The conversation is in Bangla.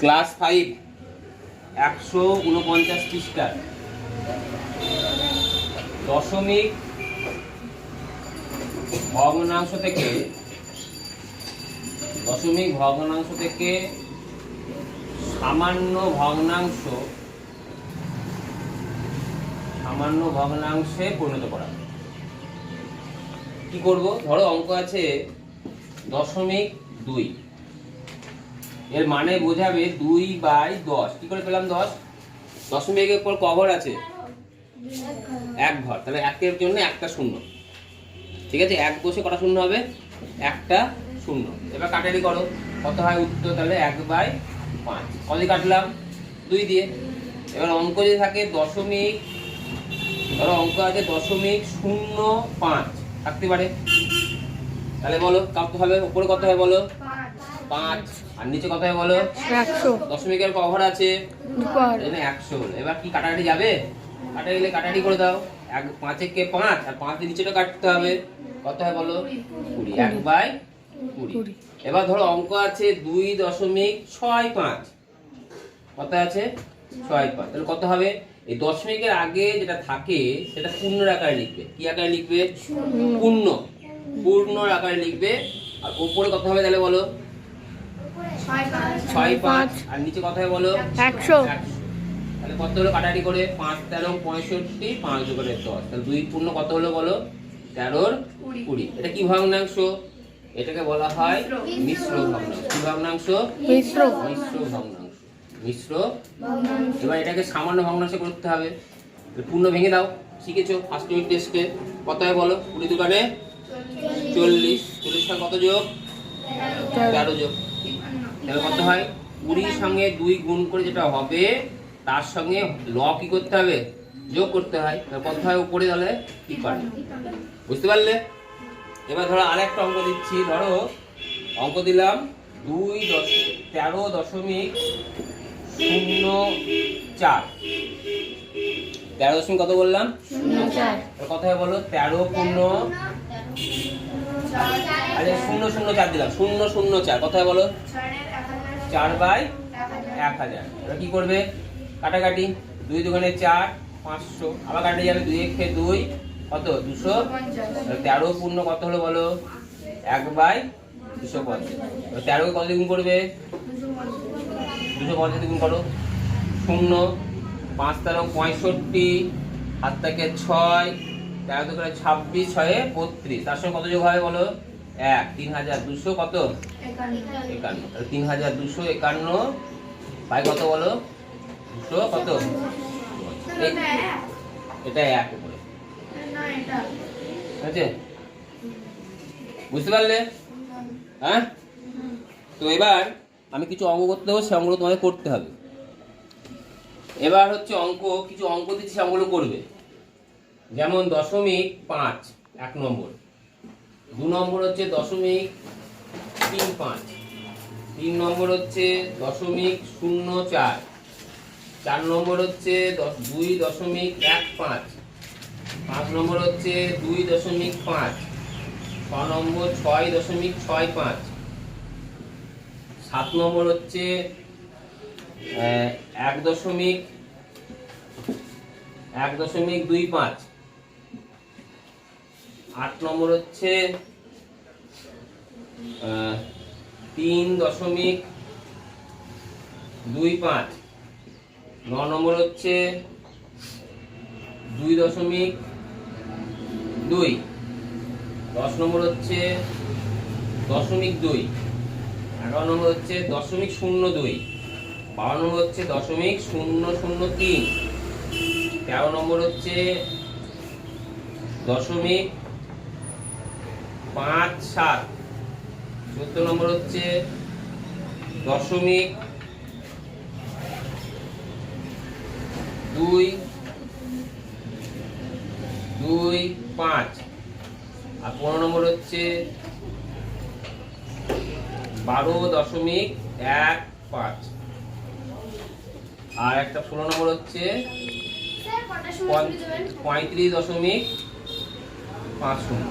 ক্লাস ফাইভ, একশো উনপঞ্চাশ পৃষ্ঠার। দশমিক ভগ্নাংশ থেকে, দশমিক ভগ্নাংশ থেকে সামান্য ভগ্নাংশ, সামান্য ভগ্নাংশে পরিণত করা। কি করব? ধরো অঙ্ক আছে দশমিক দুই। এর মানে বোঝাবে দুই বাই দশ। কি করে পেলাম দশ? দশমিকের পর কভার আছে? এক ঘর তাহলে একের জন্য একটা শূন্য। ঠিক আছে? এক বসে কটা শূন্য হবে? একটা শূন্য। এবার কাটারি করো। কত হয় উত্তর? তাহলে এক বাই পাঁচ। কত দিয়ে কাটলাম? দুই দিয়ে। এবার অঙ্ক যদি থাকে দশমিক, ধরো অঙ্ক আছে দশমিক শূন্য পাঁচ। থাকতে পারে। তাহলে বলো কত হবে উপরে কত হবে বলো? পাঁচ। আর নিচে কত বলো। একশো। দশমিকের কভার আছে। একশো এবার কি কাটাকাটি যাবে? কাটা গেলে কাটাকাটি করে দাও। এক পাঁচে কে পাঁচ? আর পাঁচের নিচেটা কাটতে হবে। কত হয় বলো। কুড়ি। এক বাই কুড়ি। এবার ধরো অঙ্ক আছে দুই দশমিক ছয় পাঁচ। কত আছে ছয় পাঁচ। তাহলে কত হবে? এই দশমিকের আগে যেটা থাকে সেটা পূর্ণ আকারে লিখবে। কি আকারে লিখবে? পূর্ণ। পূর্ণ আকারে লিখবে। আর উপরে কত হবে তাহলে বলো? ছয় পাঁচ। আর নিচে কত হবে বলো। একশো। একশো। তাহলে কত হলো করে? পাঁচ তেরো পঁয়ষট্টি পাঁচ দশ। তাহলে দুই পূর্ণ কত হলো বলো? তেরোর কুড়ি। এটা কি ভগ্নাংশ? এটাকে বলা হয় মিশ্র। ভগ্নাংশ। কি ভগ্নাংশ? মিশ্র। মিশ্র ভগ্নাংশ। মিশ্র এবার এটাকে সামান্য ভগ্নাংশে করতে হবে। পূর্ণ ভেঙে দাও। শিখেছো? ফার্স্ট ইউনিট টেস্টে কত হয় বলো। কুড়ি দোকানে চল্লিশ। চল্লিশ। কত যোগ? তেরো যোগ। তাহলে কত হয়? কুড়ির সঙ্গে দুই গুণ করে যেটা হবে তার সঙ্গে ল কি করতে হবে? যোগ করতে হয়। কত হয় উপরে তাহলে? কি পারে বুঝতে পারলে? এবার ধরো আরেকটা অঙ্ক দিচ্ছি। ধরো অঙ্ক দিলাম দুই দশ তেরো দশমিক শূন্য চার। তেরো দশমিক কত বললাম? কত হয় বলো? তেরো পূর্ণ আচ্ছা শূন্য শূন্য চার দিলাম। শূন্য শূন্য চার। কত হয় বলো? চার বাই এক হাজার। এবার কি করবে? কাটাকাটি। দুই দোকানে চার, পাঁচশো। আবার কাটে যাবে দুই একে দুই। কত? দুশো তেরো পূর্ণ কত হলো বলো? এক বাই দুশো পঞ্চাশ। তেরোকে কত গুণ করবে? দুশো পঞ্চাশ গুণ করো। শূন্য, পাঁচ তেরো, পঁয়ষট্টি হাত থেকে ছয় তেরো দোকানে ছাব্বিশ ছয়ে বত্রিশ। তার সঙ্গে কত যোগ হবে বলো? এক, তিন হাজার দুশো কত? একান্ন। তিন হাজার দুশো একান্ন বাই কত বলো? দুশো কত? এটা এক উপরে। আছে? বুঝতে পারলে? হ্যাঁ? তো এবার আমি কিছু অঙ্ক করতে হবে সে অঙ্কগুলো তোমাদের করতে হবে। এবার হচ্ছে অঙ্ক, কিছু অঙ্ক দিচ্ছি সে অঙ্কগুলো করবে। যেমন দশমিক পাঁচ, এক নম্বর। দু নম্বর হচ্ছে দশমিক তিন পাঁচ। তিন নম্বর হচ্ছে দশমিক শূন্য চার। চার নম্বর হচ্ছে দুই দশমিক এক পাঁচ। পাঁচ নম্বর হচ্ছে দুই দশমিক পাঁচ। ছ নম্বর, ছয় দশমিক ছয় পাঁচ। সাত নম্বর হচ্ছে এক দশমিক এক দশমিক দুই পাঁচ। আট নম্বর হচ্ছে তিন দশমিক দুই পাঁচ। ন নম্বর হচ্ছে দুই দশমিক দুই। দশ নম্বর হচ্ছে দশমিক দুই। এগারো নম্বর হচ্ছে দশমিক শূন্য দুই। বারো নম্বর হচ্ছে দশমিক শূন্য শূন্য তিন। তেরো নম্বর হচ্ছে দশমিক পাঁচ সাত। চোদ্দ নম্বর হচ্ছে দশমিক দুই দুই পাঁচ। আর পনেরো নম্বর হচ্ছে বারো দশমিক এক পাঁচ। আর একটা ষোলো নম্বর হচ্ছে পঁয়ত্রিশ দশমিক পাঁচ শূন্য।